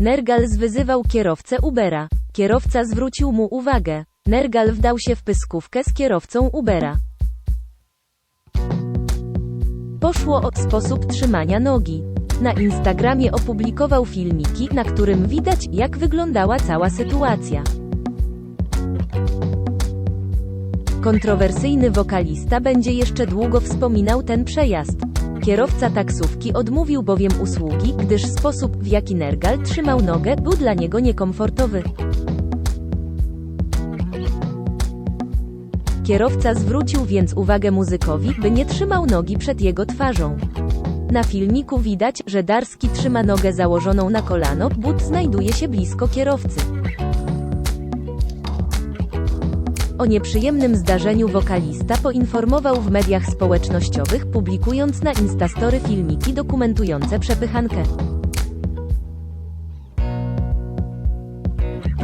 Nergal zwyzywał kierowcę Ubera. Kierowca zwrócił mu uwagę. Nergal wdał się w pyskówkę z kierowcą Ubera. Poszło o sposób trzymania nogi. Na Instagramie opublikował filmiki, na którym widać, jak wyglądała cała sytuacja. Kontrowersyjny wokalista będzie jeszcze długo wspominał ten przejazd. Kierowca taksówki odmówił bowiem usługi, gdyż sposób, w jaki Nergal trzymał nogę, był dla niego niekomfortowy. Kierowca zwrócił więc uwagę muzykowi, by nie trzymał nogi przed jego twarzą. Na filmiku widać, że Darski trzyma nogę założoną na kolano, but znajduje się blisko kierowcy. O nieprzyjemnym zdarzeniu wokalista poinformował w mediach społecznościowych, publikując na Instastory filmiki dokumentujące przepychankę.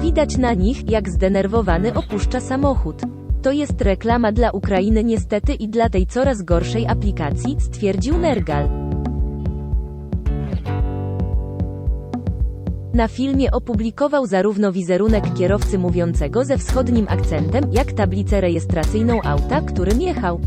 Widać na nich, jak zdenerwowany opuszcza samochód. To jest reklama dla Ukrainy niestety i dla tej coraz gorszej aplikacji, stwierdził Nergal. Na filmie opublikował zarówno wizerunek kierowcy mówiącego ze wschodnim akcentem, jak tablicę rejestracyjną auta, którym jechał.